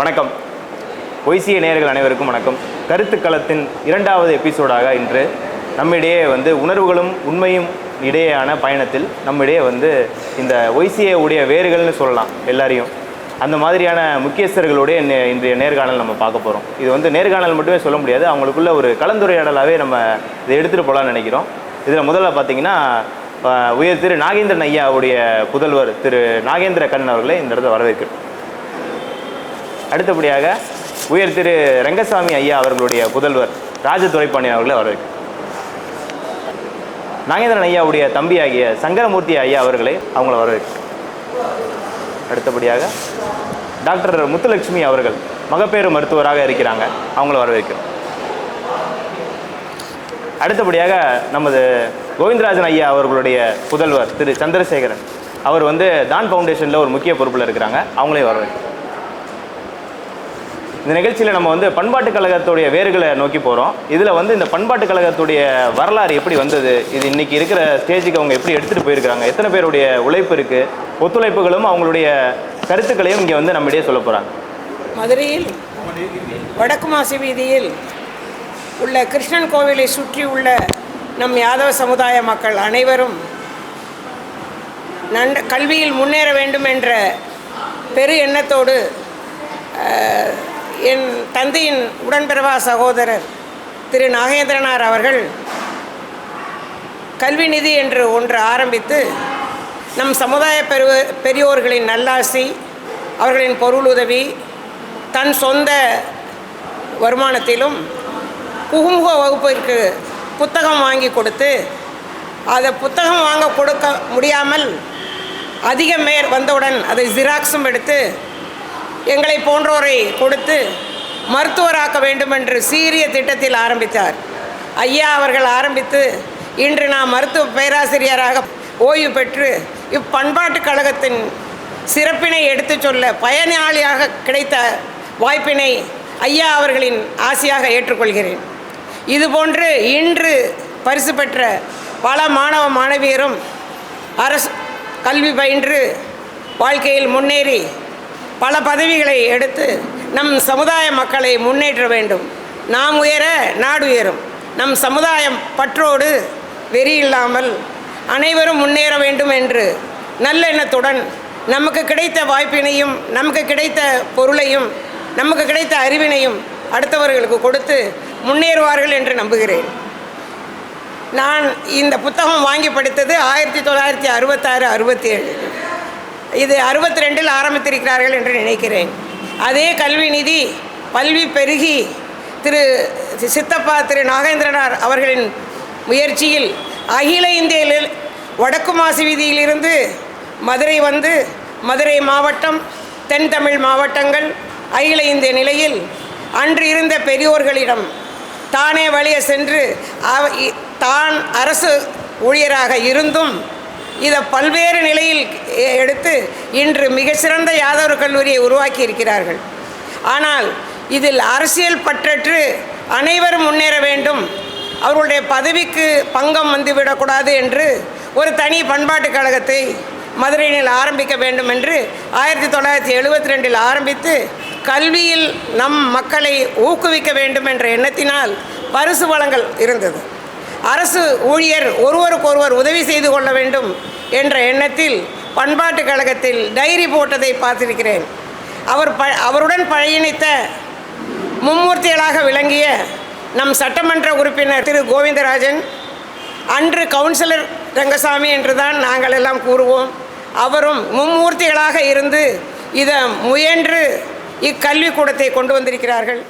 வணக்கம். ஒய்சிய நேயர்கள் அனைவருக்கும் வணக்கம். கருத்துக்களத்தின் இரண்டாவது எபிசோடாக இன்று நம்மிடையே வந்து உணர்வுகளும் உண்மையும் இடையேயான பயணத்தில் நம்மிடையே வந்து இந்த ஒய்சிய உடைய வேர்கள்னு சொல்லலாம் எல்லாரையும். அந்த மாதிரியான முக்கியஸ்தர்களுடைய இன்றைய நேர்காணல் நம்ம பார்க்க போகிறோம் இது வந்து நேர்காணல் மட்டுமே சொல்ல முடியாது. அவங்களுக்குள்ள ஒரு கலந்துரையாடலாகவே நம்ம இதை எடுத்துகிட்டு போகலான்னு நினைக்கிறோம். இதில் முதல்ல பார்த்தீங்கன்னா உயர் திரு நாகேந்திரன் ஐயாவுடைய புதல்வர் திரு நாகேந்திர கண்ணன் அவர்களை இந்த இடத்துல வரவேற்கிறோம். அடுத்தபடியாக உயர் திரு ரங்கசாமி ஐயா அவர்களுடைய புதல்வர் ராஜதுரைப்பாணி அவர்களை வரவேற்கிறோம் நாகேந்திரன் ஐயாவுடைய தம்பி ஆகிய சங்கரமூர்த்தி ஐயா அவர்களை அவங்கள வரவேற்கிறோம் அடுத்தபடியாக டாக்டர் முத்துலட்சுமி அவர்கள் மகப்பேறு மருத்துவராக இருக்கிறாங்க. அவங்கள வரவேற்கிறோம் அடுத்தபடியாக நமது கோவிந்தராஜன் ஐயா அவர்களுடைய புதல்வர் திரு சந்திரசேகரன். அவர் வந்து தான் ஃபவுண்டேஷனில் ஒரு முக்கிய பொறுப்பில் இருக்கிறாங்க. அவங்களே வரவேற்கிறோம் இந்த நிகழ்ச்சியில் நம்ம வந்து பண்பாட்டுக் கழகத்துடைய வேர்களை நோக்கி போகிறோம் இதில் வந்து இந்த பண்பாட்டுக் கழகத்துடைய வரலாறு எப்படி வந்தது? இது இன்னைக்கு இருக்கிற ஸ்டேஜுக்கு அவங்க எப்படி எடுத்துகிட்டு போயிருக்கிறாங்க எத்தனை பேருடைய உழைப்பு இருக்குது ஒத்துழைப்புகளும் அவங்களுடைய கருத்துக்களையும் இங்கே வந்து நம்மிடையே சொல்ல போகிறாங்க மதுரையில் வடக்கு மாசி வீதியில் உள்ள கிருஷ்ணன் கோவிலை சுற்றி உள்ள நம் யாதவ சமுதாய மக்கள் அனைவரும் நன் கல்வியில் முன்னேற வேண்டும் என்ற பெரு எண்ணத்தோடு என் தந்தையின் உடன்பிறவா சகோதரர் திரு நாகேந்திரனார் அவர்கள் கல்வி நிதி என்று ஒன்று ஆரம்பித்து நம் சமுதாய பெரு பெரியோர்களின் நல்லாசி அவர்களின் பொருளுதவி தன் சொந்த வருமானத்திலும் புகுமுக வகுப்பிற்கு புத்தகம் வாங்கி கொடுத்து அதை புத்தகம் வாங்க கொடுக்க முடியாமல் அதிக மேர் வந்தவுடன் அதை ஜிராக்ஸும் எடுத்து எங்களை போன்றோரை கொடுத்து மருத்துவராக்க வேண்டும் என்று சீரிய திட்டத்தில் ஆரம்பித்தார். ஐயா அவர்கள் ஆரம்பித்து இன்று நான் மருத்துவ பேராசிரியராக ஓய்வு பெற்று இப்பண்பாட்டுக் கழகத்தின் சிறப்பினை எடுத்துச் சொல்ல பயனாளியாக கிடைத்த வாய்ப்பினை ஐயா அவர்களின் ஆசையாக ஏற்றுக்கொள்கிறேன். இதுபோன்று இன்று பரிசு பெற்ற பல மாணவ மாணவியரும் அரசு கல்வி பயின்று வாழ்க்கையில் முன்னேறி பல பதவிகளை எடுத்து நம் சமுதாய மக்களை முன்னேற்ற வேண்டும். நாம் உயர நாடு உயரும். நம் சமுதாயம் பற்றோடு வெறி இல்லாமல் அனைவரும் முன்னேற வேண்டும் என்று நல்லெண்ணத்துடன் நமக்கு கிடைத்த வாய்ப்பினையும் நமக்கு கிடைத்த பொருளையும் நமக்கு கிடைத்த அறிவினையும் அடுத்தவர்களுக்கு கொடுத்து முன்னேறுவார்கள் என்று நம்புகிறேன். நான் இந்த புத்தகம் வாங்கி படித்தது ஆயிரத்தி தொள்ளாயிரத்தி அறுபத்தாறு அறுபத்தி ஏழு இது அறுபத்தி ரெண்டில் ஆரம்பித்திருக்கிறார்கள் என்று நினைக்கிறேன். அதே கல்வி நிதி பல்வி பெருகி திரு சித்தப்பா திரு நாகேந்திரனார் அவர்களின் முயற்சியில் அகில இந்தியில் வடக்கு மாசி வீதியிலிருந்து மதுரை வந்து மதுரை மாவட்டம் தென் தமிழ் மாவட்டங்கள் அகில இந்திய நிலையில் அன்று இருந்த பெரியோர்களிடம் தானே வழியே சென்று தான் அரசு ஊழியராக இருந்தும் இதை பல்வேறு நிலையில் எடுத்து இன்று மிகச்சிறந்த யாதவர் கல்லூரியை உருவாக்கி இருக்கிறார்கள். ஆனால் இதில் அரசியல் பற்றற்று அனைவரும் முன்னேற வேண்டும். அவர்களுடைய பதவிக்கு பங்கம் வந்துவிடக்கூடாது என்று ஒரு தனி பண்பாட்டுக் கழகத்தை மதுரையில் ஆரம்பிக்க வேண்டும் என்று ஆயிரத்தி தொள்ளாயிரத்தி எழுபத்தி ரெண்டில் ஆரம்பித்து கல்வியில் நம் மக்களை ஊக்குவிக்க வேண்டும் என்ற எண்ணத்தினால் பரிசு வளங்கள் இருந்தது. அரசு ஊழியர் ஒருவருக்கொருவர் உதவி செய்து கொள்ள வேண்டும் என்ற எண்ணத்தில் பண்பாட்டுக் கழகத்தில் டைரி போட்டதை பார்த்திருக்கிறேன். அவர் ப அவருடன் பழையணித்த மும்மூர்த்திகளாக விளங்கிய நம் சட்டமன்ற உறுப்பினர் திரு கோவிந்தராஜன் அன்று கவுன்சிலர் ரங்கசாமி என்று தான் நாங்கள் எல்லாம் கூறுவோம். அவரும் மும்மூர்த்திகளாக இருந்து இதை முயன்று இக்கல்விக்கூடத்தை கொண்டு வந்திருக்கிறார்கள்.